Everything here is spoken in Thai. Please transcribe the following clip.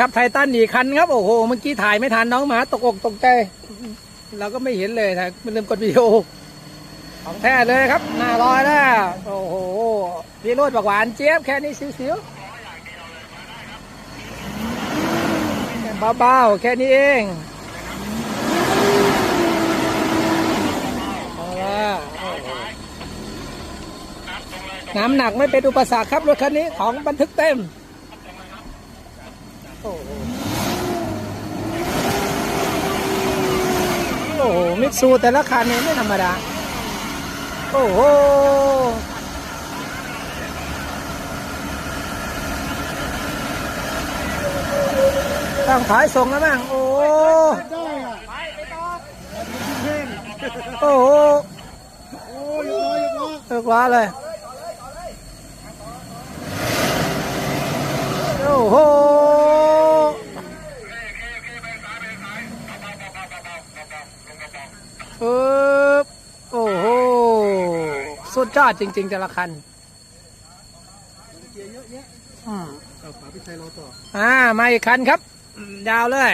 ครับไททันอีกคันครับโอ้โหเมื่อกี้ถ่ายไม่ทันน้องหมาตกอกตกใจ เราก็ไม่เห็นเลยถ่ายไม่ลืมกดวิดีโอของแท้เลยครับหน้าลอยแล้วโอ้โหพี่โรดบอกหวานเจี๊ยบแค่นี้สิวๆเบาๆแค่นี้เองน้ำหนักไม่เป็นอุปสรรคครับรถคันนี้ของบันทึกเต็ม โอ้โหโอ้โหมิตซูแต่ละคันเนี่ยไม่ธรรมดา โอ้โหต้องขายส่งแล้วมั้งโอ้ได้อะโอ้โหโอ้ยร้อกล้อเลิกล้าเลย โอ้โห ปึ๊บโอ้โห สุดยอดจริง ๆ แต่ละคันเกียร์เยอะแยะอืมเอาฝาพี่ชัยรอต่อ อ่า มาอีกคันครับอืมยาวเลย